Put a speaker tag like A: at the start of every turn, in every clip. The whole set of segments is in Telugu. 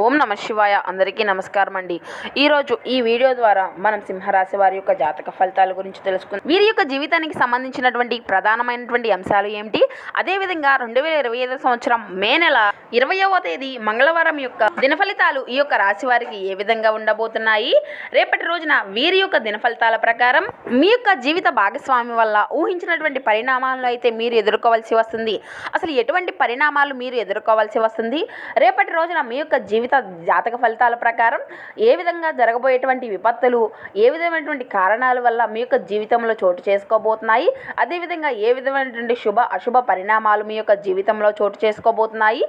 A: ఓం నమ శివాయ. అందరికీ నమస్కారం అండి. ఈరోజు ఈ వీడియో ద్వారా మనం సింహరాశి వారి యొక్క జాతక ఫలితాల గురించి తెలుసుకుందాం. వీరి యొక్క జీవితానికి సంబంధించినటువంటి ప్రధానమైనటువంటి అంశాలు ఏమిటి? అదేవిధంగా రెండు వేల ఇరవై ఐదు సంవత్సరం మే నెల ఇరవయవ తేదీ మంగళవారం యొక్క దిన ఫలితాలు ఈ యొక్క రాశి వారికి ఏ విధంగా ఉండబోతున్నాయి? రేపటి రోజున వీరి యొక్క దిన ఫలితాల ప్రకారం మీ యొక్క జీవిత భాగస్వామి వల్ల ఊహించినటువంటి పరిణామాలను అయితే మీరు ఎదుర్కోవాల్సి వస్తుంది. అసలు ఎటువంటి పరిణామాలు మీరు ఎదుర్కోవాల్సి వస్తుంది? రేపటి రోజున మీ యొక్క జీవిత జాతక ఫలితాల ప్రకారం ఏ విధంగా జరగబోయేటువంటి విపత్తులు ఏ విధమైనటువంటి కారణాల వల్ల మీ యొక్క జీవితంలో చోటు చేసుకోబోతున్నాయి అదేవిధంగా ఏ విధమైనటువంటి శుభ అశుభ పరిణామాలు మీ యొక్క జీవితంలో చోటు చేసుకోబోతున్నాయి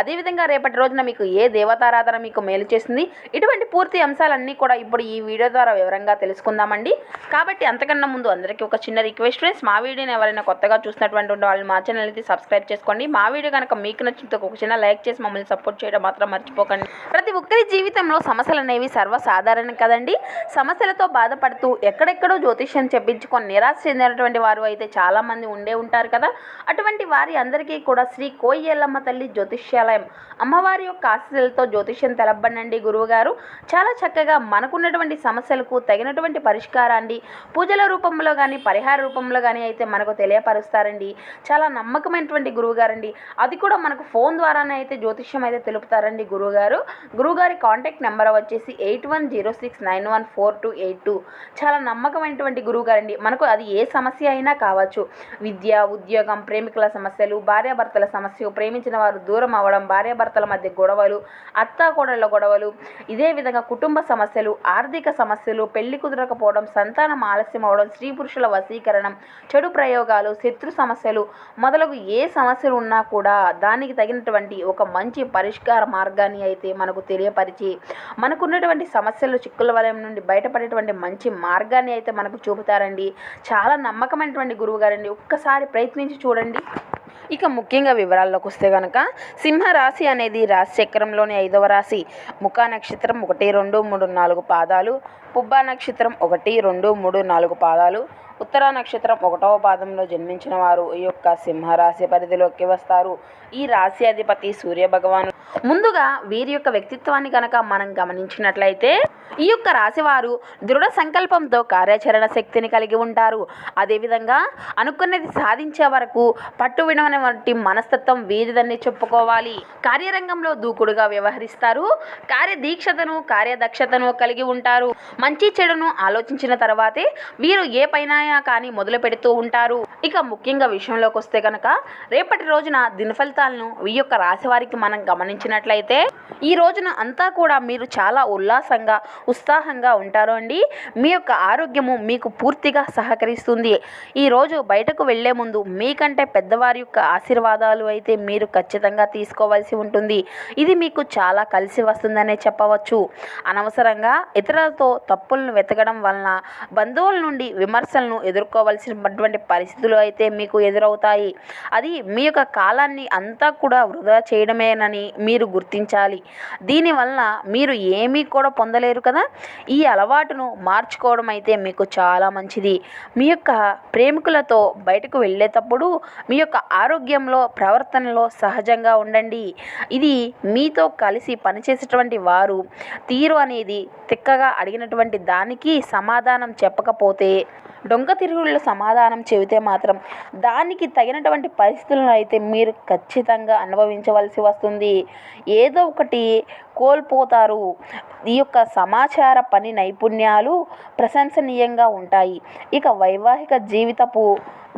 A: అదేవిధంగా రేపటి రోజున మీకు ఏ దేవతారాధన మీకు మేలు చేస్తుంది ఇటువంటి పూర్తి అంశాలన్నీ కూడా ఇప్పుడు ఈ వీడియో ద్వారా వివరంగా తెలుసుకుందామండి. కాబట్టి అంతకన్నా ముందు అందరికీ ఒక చిన్న రిక్వెస్ట్ ఫ్రెండ్స్ మా వీడియోని ఎవరైనా కొత్తగా చూసినటువంటి వాళ్ళు మా ఛానల్ అయితే సబ్స్క్రైబ్ చేసుకోండి. మా వీడియో కనుక మీకు నచ్చితే ఒక చిన్న లైక్ చేసి మమ్మల్ని సపోర్ట్ చేయడం మాత్రం మర్చిపోకండి. ప్రతి ఒక్కరి జీవితంలో సమస్యలు అనేవి సర్వసాధారణం కదండి. సమస్యలతో బాధపడుతూ ఎక్కడెక్కడో జ్యోతిష్యం చెప్పించుకొని నిరాశ చెందినటువంటి వారు అయితే చాలామంది ఉండే ఉంటారు కదా. అటువంటి వారి అందరికీ కూడా శ్రీ కోయ్యల్లమ్మ తల్లి జ్యోతిష్యాలయం అమ్మవారి యొక్క ఆశీస్సులతో జ్యోతిష్యం తెలపండి గురువుగారు. చాలా చక్కగా మనకున్నటువంటి సమస్యలకు తగినటువంటి పరిష్కారాన్ని పూజల రూపంలో కానీ పరిహార రూపంలో కానీ అయితే మనకు తెలియపరుస్తారండి. చాలా నమ్మకమైనటువంటి గురువుగారండి. అది కూడా మనకు ఫోన్ ద్వారానే అయితే జ్యోతిష్యం అయితే తెలుపుతారండి గురువుగారు. గురువుగారి కాంటాక్ట్ నెంబర్ వచ్చేసి eight one zero six nine one four two eight two. చాలా నమ్మకమైనటువంటి గురువుగారండి. మనకు అది ఏ సమస్య అయినా కావచ్చు. విద్య ఉద్యోగం ప్రేమికుల సమస్యలు భార్యాభర్తల సమస్య ప్రేమించిన వారు దూరం అవ్వడం భార్యాభర్తల మధ్య గొడవలు అత్తాకోడళ్ళ గొడవలు ఇదే విధంగా కుటుంబ సమస్యలు ఆర్థిక సమస్యలు పెళ్ళి కుదరకపోవడం సంతానం ఆలస్యం అవడం స్త్రీ పురుషుల వశీకరణం చెడు ప్రయోగాలు శత్రు సమస్యలు మొదలగు ఏ సమస్యలు ఉన్నా కూడా దానికి తగినటువంటి ఒక మంచి పరిష్కార మార్గాన్ని అయితే మనకు తెలియపరిచి మనకున్నటువంటి సమస్యలు చిక్కుల వలయం నుండి బయటపడేటువంటి మంచి మార్గాన్ని అయితే మనకు చూపుతారండి. చాలా నమ్మకమైనటువంటి గురువు గారండి. ఒక్కసారి ప్రయత్నించి చూడండి. ఇక ముఖ్యంగా వివరాల్లోకి వస్తే కనుక సింహరాశి అనేది రాశి చక్రంలోని ఐదవ రాశి. ముఖా నక్షత్రం ఒకటి రెండు మూడు నాలుగు పాదాలు. పుబ్బా నక్షత్రం ఒకటి రెండు మూడు నాలుగు పాదాలు. ఉత్తర నక్షత్రం ఒకటవ పాదంలో జన్మించిన వారు ఈ యొక్క సింహరాశి పరిధిలోకి వస్తారు. ఈ రాశి అధిపతి సూర్యభగవాను ముందుగా వీరి యొక్క వ్యక్తిత్వాన్ని కనుక మనం గమనించినట్లయితే ఈ యొక్క రాశివారు దృఢ సంకల్పంతో కార్యాచరణ శక్తిని కలిగి ఉంటారు. అదేవిధంగా అనుకున్నది సాధించే వరకు పట్టు విడవని వంటి మనస్తత్వం వీరిదని చెప్పుకోవాలి. కార్యరంగంలో దూకుడుగా వ్యవహరిస్తారు. కార్యదీక్షతను కార్యదక్షతను కలిగి ఉంటారు. మంచి చెడును ఆలోచించిన తర్వాతే వీరు ఏ పైన కానీ మొదలు పెడుతూ ఉంటారు. ఇక ముఖ్యంగా విషయంలోకి వస్తే కనుక రేపటి రోజున దిన ఫలితాలను ఈ యొక్క రాశి వారికి మనం గమనించినట్లయితే ఈ రోజున అంతా కూడా మీరు చాలా ఉల్లాసంగా ఉత్సాహంగా ఉంటారు అండి. మీ యొక్క ఆరోగ్యము మీకు పూర్తిగా సహకరిస్తుంది. ఈ రోజు బయటకు వెళ్ళే ముందు మీకంటే పెద్దవారి యొక్క ఆశీర్వాదాలు అయితే మీరు ఖచ్చితంగా తీసుకోవాల్సి ఉంటుంది. ఇది మీకు చాలా కలిసి వస్తుందనే చెప్పవచ్చు. అనవసరంగా ఇతరులతో తప్పులను వెతకడం వలన బంధువుల నుండి విమర్శలను ఎదుర్కోవాల్సినటువంటి పరిస్థితులు అయితే మీకు ఎదురవుతాయి. అది మీ యొక్క కాలాన్ని అంతా కూడా వృధా చేయడమేనని మీరు గుర్తించాలి. దీనివల్ల మీరు ఏమీ కూడా పొందలేరు కదా? ఈ అలవాటును మార్చుకోవడం అయితే మీకు చాలా మంచిది. మీ యొక్క ప్రేమికులతో బయటకు వెళ్ళేటప్పుడు మీ యొక్క ఆరోగ్యంలో ప్రవర్తనలో సహజంగా ఉండండి. ఇది మీతో కలిసి పనిచేసేటువంటి వారు తీరు అనేది తిక్కగా అడిగినటువంటి దానికి సమాధానం చెప్పకపోతే డొంక తిరుగుళ్ళ సమాధానం చెబితే మాత్రం దానికి తగినటువంటి పరిస్థితులను అయితే మీరు ఖచ్చితంగా అనుభవించవలసి వస్తుంది. ఏదో ఒకటి కోల్పోతారు. ఈ యొక్క సమాచార పని నైపుణ్యాలు ప్రశంసనీయంగా ఉంటాయి. ఇక వైవాహిక జీవితపు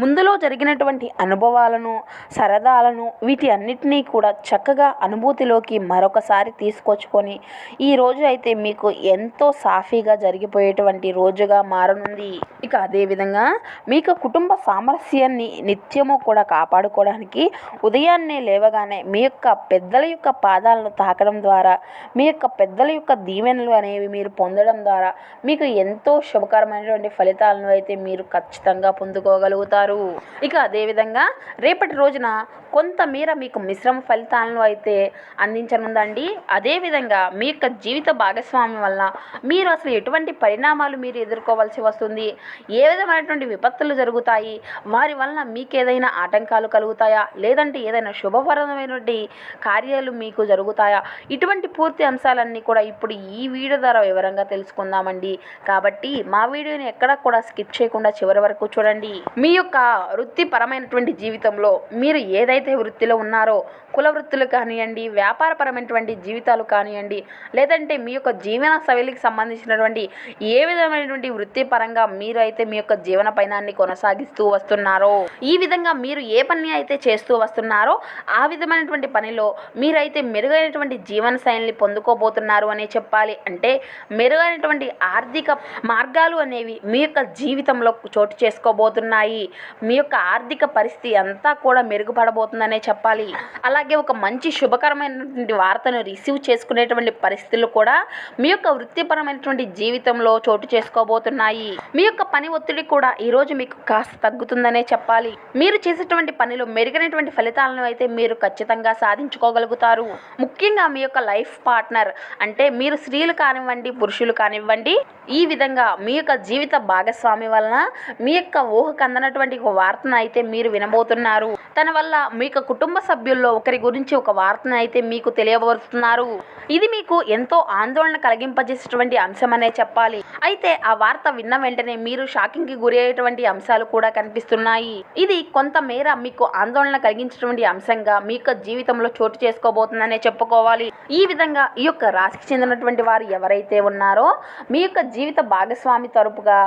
A: ముందులో జరిగినటువంటి అనుభవాలను సరదాలను వీటి అన్నిటినీ కూడా చక్కగా అనుభూతిలోకి మరొకసారి తీసుకొచ్చుకొని ఈ రోజు అయితే మీకు ఎంతో సాఫీగా జరిగిపోయేటువంటి రోజుగా మారనుంది. ఇక అదేవిధంగా మీకు కుటుంబ సామరస్యాన్ని నిత్యము కూడా కాపాడుకోవడానికి ఉదయాన్నే లేవగానే మీ యొక్క పెద్దల యొక్క పాదాలను తాకడం ద్వారా మీ యొక్క పెద్దల యొక్క దీవెనలు అనేవి మీరు పొందడం ద్వారా మీకు ఎంతో శుభకరమైనటువంటి ఫలితాలను అయితే మీరు ఖచ్చితంగా పొందుకోగలుగుతారు. ఇక అదేవిధంగా రేపటి రోజున కొంతమేర మీకు మిశ్రమ ఫలితాలను అయితే అందించనుందండి. అదేవిధంగా మీ యొక్క జీవిత భాగస్వామి వల్ల మీరు అసలు ఎటువంటి పరిణామాలు మీరు ఎదుర్కోవాల్సి వస్తుంది? ఏ విధమైనటువంటి విపత్తులు జరుగుతాయి? వారి వలన మీకు ఏదైనా ఆటంకాలు కలుగుతాయా? లేదంటే ఏదైనా శుభపరమైనటువంటి కార్యాలు మీకు జరుగుతాయా? ఇటువంటి పూర్తి అంశాలన్నీ కూడా ఇప్పుడు ఈ వీడియో ద్వారా వివరంగా తెలుసుకుందామండి. కాబట్టి మా వీడియోని ఎక్కడా కూడా స్కిప్ చేయకుండా చివరి వరకు చూడండి. మీ యొక్క వృత్తిపరమైనటువంటి జీవితంలో మీరు ఏదైతే వృత్తిలో ఉన్నారో కుల వృత్తులు కానివ్వండి వ్యాపారపరమైనటువంటి జీవితాలు కానివ్వండి లేదంటే మీ యొక్క జీవన శైలికి సంబంధించినటువంటి ఏ విధమైనటువంటి వృత్తిపరంగా మీరు అయితే మీ యొక్క జీవన పయనాన్ని కొనసాగిస్తూ వస్తున్నారో ఈ విధంగా మీరు ఏ పని అయితే చేస్తూ వస్తున్నారో ఆ విధమైనటువంటి పనిలో మీరైతే మెరుగైనటువంటి జీవన శైలిని పొందుకోబోతున్నారు అనే చెప్పాలి. అంటే మెరుగైనటువంటి ఆర్థిక మార్గాలు అనేవి మీ యొక్క జీవితంలో చోటు చేసుకోబోతున్నాయి. మీ యొక్క ఆర్థిక పరిస్థితి అంతా కూడా మెరుగుపడబోతుందనే చెప్పాలి. అలాగే ఒక మంచి శుభకరమైనటువంటి వార్తను రిసీవ్ చేసుకునేటువంటి పరిస్థితులు కూడా మీ యొక్క వృత్తిపరమైనటువంటి జీవితంలో చోటు చేసుకోబోతున్నాయి. మీ యొక్క పని ఒత్తిడి కూడా ఈరోజు మీకు కాస్త తగ్గుతుందనే చెప్పాలి. మీరు చేసేటువంటి పనిలో మెరుగైనటువంటి ఫలితాలను అయితే మీరు ఖచ్చితంగా సాధించుకోగలుగుతారు. ముఖ్యంగా మీ యొక్క లైఫ్ పార్ట్నర్ అంటే మీరు స్త్రీలు కానివ్వండి పురుషులు కానివ్వండి ఈ విధంగా మీ యొక్క జీవిత భాగస్వామి వలన మీ యొక్క ఊహకు అందనటువంటి ఒక వార్తను అయితే మీరు వినబోతున్నారు. తన వల్ల మీ యొక్క కుటుంబ సభ్యుల్లో ఒకరి గురించి ఒక వార్తను అయితే మీకు తెలియబోతున్నారు. ఇది మీకు ఎంతో ఆందోళన కలిగింపజేసేటువంటి అంశం అనే చెప్పాలి. అయితే ఆ వార్త విన్న వెంటనే మీరు షాకింగ్కి గురి అయ్యేటువంటి అంశాలు కూడా కనిపిస్తున్నాయి. ఇది కొంత మేర మీకు ఆందోళన కలిగించేటువంటి అంశంగా మీ యొక్క జీవితంలో చోటు చేసుకోబోతుందనే చెప్పుకోవాలి. ఈ విధంగా ఈ యొక్క రాశికి చెందినటువంటి వారు ఎవరైతే ఉన్నారో మీ యొక్క జీవిత భాగస్వామి తరపుగా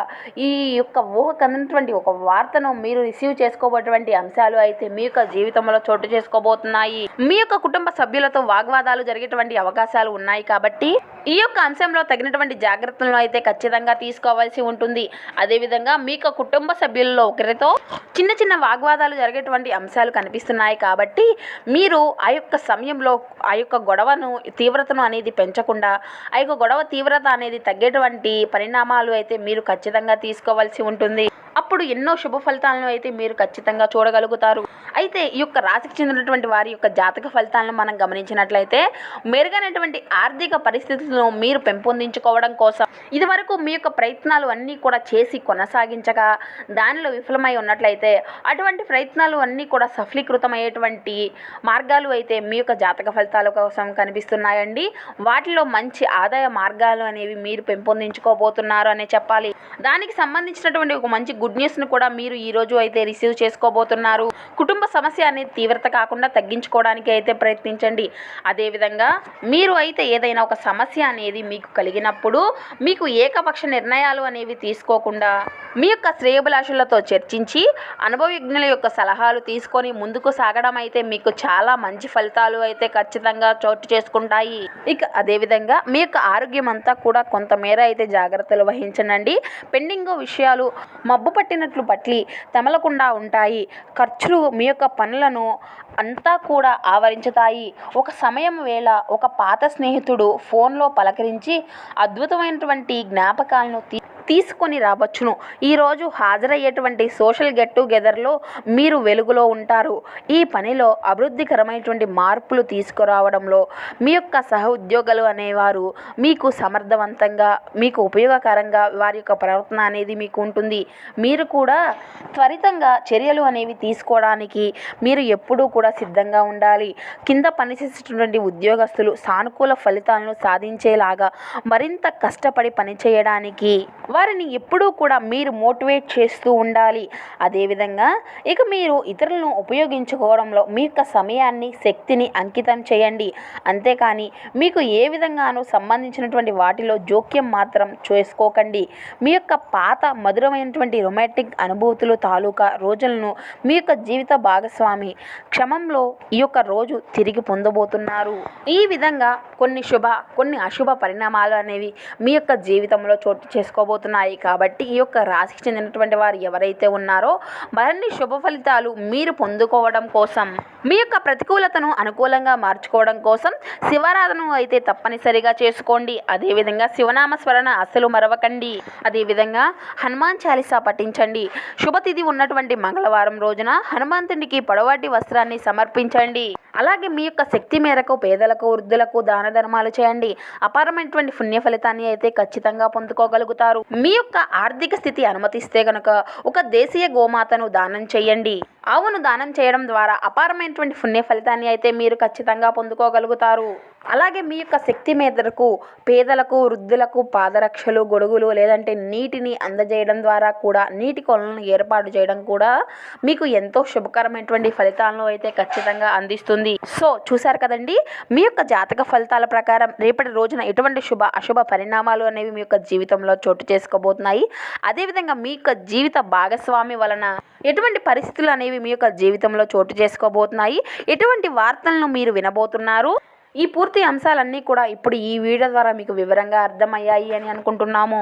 A: ఈ యొక్క ఊహ కందినటువంటి ఒక వార్తను మీరు రిసీవ్ చేసుకోబోటువంటి అంశాలు అయితే మీ యొక్క జీవితంలో చోటు చేసుకోబోతున్నాయి. మీ యొక్క కుటుంబ సభ్యులతో వాగ్వాదాలు జరిగేటువంటి అవకాశాలు ఉన్నాయి కాబట్టి ఈ యొక్క అంశంలో తగినటువంటి జాగ్రత్తలను అయితే ఖచ్చితంగా తీసుకోవాల్సి ఉంటుంది. అదేవిధంగా మీ యొక్క కుటుంబ సభ్యుల్లో ఒకరితో చిన్న చిన్న వాగ్వాదాలు జరిగేటువంటి అంశాలు కనిపిస్తున్నాయి కాబట్టి మీరు ఆ యొక్క సమయంలో ఆ యొక్క గొడవను తీవ్రతను అనేది పెంచకుండా ఆ యొక్క గొడవ తీవ్రత అనేది తగ్గేటువంటి పరిణామాలు అయితే మీరు ఖచ్చితంగా తీసుకోవాల్సి ఉంటుంది. అప్పుడు ఎన్నో శుభ ఫలితాలను అయితే మీరు ఖచ్చితంగా చూడగలుగుతారు. అయితే ఈ యొక్క రాశికి చెందినటువంటి వారి యొక్క జాతక ఫలితాలను మనం గమనించినట్లయితే మెరుగైనటువంటి ఆర్థిక పరిస్థితులను మీరు పెంపొందించుకోవడం కోసం ఇదివరకు మీ యొక్క ప్రయత్నాలు అన్నీ కూడా చేసి కొనసాగించగా దానిలో విఫలమై ఉన్నట్లయితే అటువంటి ప్రయత్నాలు అన్నీ కూడా సఫలీకృతమయ్యేటువంటి మార్గాలు అయితే మీ యొక్క జాతక ఫలితాల కోసం కనిపిస్తున్నాయండి. వాటిలో మంచి ఆదాయ మార్గాలు అనేవి మీరు పెంపొందించుకోబోతున్నారు అనే చెప్పాలి. దానికి సంబంధించినటువంటి ఒక మంచి గుడ్ న్యూస్ను కూడా మీరు ఈరోజు అయితే రిసీవ్ చేసుకోబోతున్నారు. కుటుంబ సమస్య అనేది తీవ్రత కాకుండా తగ్గించుకోవడానికి అయితే ప్రయత్నించండి. అదేవిధంగా మీరు అయితే ఏదైనా ఒక సమస్య అనేది మీకు కలిగినప్పుడు మీకు ఏకపక్ష నిర్ణయాలు అనేవి తీసుకోకుండా మీ యొక్క శ్రేయభిలాషులతో చర్చించి అనుభవజ్ఞుల యొక్క సలహాలు తీసుకొని ముందుకు సాగడం అయితే మీకు చాలా మంచి ఫలితాలు అయితే ఖచ్చితంగా చోటు చేసుకుంటాయి. ఇక అదేవిధంగా మీ యొక్క ఆరోగ్యం అంతా కూడా కొంతమేర అయితే జాగ్రత్తలు వహించనండి. పెండింగ్ విషయాలు మబ్బు పట్టినట్లు పట్లి తమలకుండా ఉంటాయి. ఖర్చులు మీ యొక్క పనులను అంతా కూడా ఆవరించుతాయి. ఒక సమయం వేళ ఒక పాత స్నేహితుడు ఫోన్లో పలకరించి అద్భుతమైనటువంటి జ్ఞాపకాలను తీ తీసుకొని రావచ్చును. ఈరోజు హాజరయ్యేటువంటి సోషల్ గెట్ టుగెదర్లో మీరు వెలుగులో ఉంటారు. ఈ పనిలో అభివృద్ధికరమైనటువంటి మార్పులు తీసుకురావడంలో మీ యొక్క సహ ఉద్యోగులు అనేవారు మీకు సమర్థవంతంగా మీకు ఉపయోగకరంగా వారి యొక్క ప్రవర్తన అనేది మీకు ఉంటుంది. మీరు కూడా త్వరితంగా చర్యలు అనేవి తీసుకోవడానికి మీరు ఎప్పుడూ కూడా సిద్ధంగా ఉండాలి. కింద పనిచేసేటటువంటి ఉద్యోగస్తులు సానుకూల ఫలితాలను సాధించేలాగా మరింత కష్టపడి పనిచేయడానికి వారిని ఎప్పుడూ కూడా మీరు మోటివేట్ చేస్తూ ఉండాలి. అదేవిధంగా ఇక మీరు ఇతరులను ఉపయోగించుకోవడంలో మీ యొక్క సమయాన్ని శక్తిని అంకితం చేయండి. అంతేకాని మీకు ఏ విధంగానూ సంబంధించినటువంటి వాటిలో జోక్యం మాత్రం చేసుకోకండి. మీ యొక్క పాత మధురమైనటువంటి రొమాంటిక్ అనుభూతులు తాలూకా రోజులను మీ యొక్క జీవిత భాగస్వామి క్షమంలో ఈ యొక్క రోజు తిరిగి పొందబోతున్నారు. ఈ విధంగా కొన్ని శుభ కొన్ని అశుభ పరిణామాలు అనేవి మీ యొక్క జీవితంలో చోటు చేసుకోబోతున్నారు కాబట్టి ఈ యొక్క రాశికి చెందినటువంటి వారు ఎవరైతే ఉన్నారో మరిన్ని శుభ ఫలితాలు మీరు పొందుకోవడం కోసం మీ యొక్క ప్రతికూలతను అనుకూలంగా మార్చుకోవడం కోసం శివారాధన అయితే తప్పనిసరిగా చేసుకోండి. అదేవిధంగా శివనామ స్మరణ అస్సలు మరవకండి. అదేవిధంగా హనుమాన్ చాలీసా పఠించండి. శుభతిథి ఉన్నటువంటి మంగళవారం రోజున హనుమంతుడికి పొడవాటి వస్త్రాన్ని సమర్పించండి. అలాగే మీ యొక్క శక్తి మేరకు పేదలకు వృద్ధులకు దాన ధర్మాలు చేయండి. అపారమైనటువంటి పుణ్య ఫలితాన్ని అయితే ఖచ్చితంగా పొందుకోగలుగుతారు. మీ యొక్క ఆర్థిక స్థితి అనుమతిస్తే కనుక ఒక దేశీయ గోమాతను దానం చేయండి. ఆవును దానం చేయడం ద్వారా అపారమైనటువంటి పుణ్య ఫలితాన్ని అయితే మీరు ఖచ్చితంగా పొందుకోగలుగుతారు. అలాగే మీ యొక్క శక్తి మేరకు పేదలకు వృద్ధులకు పాదరక్షలు గొడుగులు లేదంటే నీటిని అందజేయడం ద్వారా కూడా నీటి కొలను ఏర్పాటు చేయడం కూడా మీకు ఎంతో శుభకరమైనటువంటి ఫలితాలను అయితే ఖచ్చితంగా అందిస్తుంది. సో చూసారు కదండి? మీ యొక్క జాతక ఫలితాల ప్రకారం రేపటి రోజున ఎటువంటి శుభ అశుభ పరిణామాలు అనేవి మీ యొక్క జీవితంలో చోటు చేసుకోబోతున్నాయి? అదేవిధంగా మీ యొక్క జీవిత భాగస్వామి వలన ఎటువంటి పరిస్థితులు అనేవి మీ యొక్క జీవితంలో చోటు చేసుకోబోతున్నాయి? ఎటువంటి వార్తలను మీరు వినబోతున్నారు? ఈ పూర్తి అంశాలన్నీ కూడా ఇప్పుడు ఈ వీడియో ద్వారా మీకు వివరంగా అర్థమయ్యాయి అని అనుకుంటున్నాము.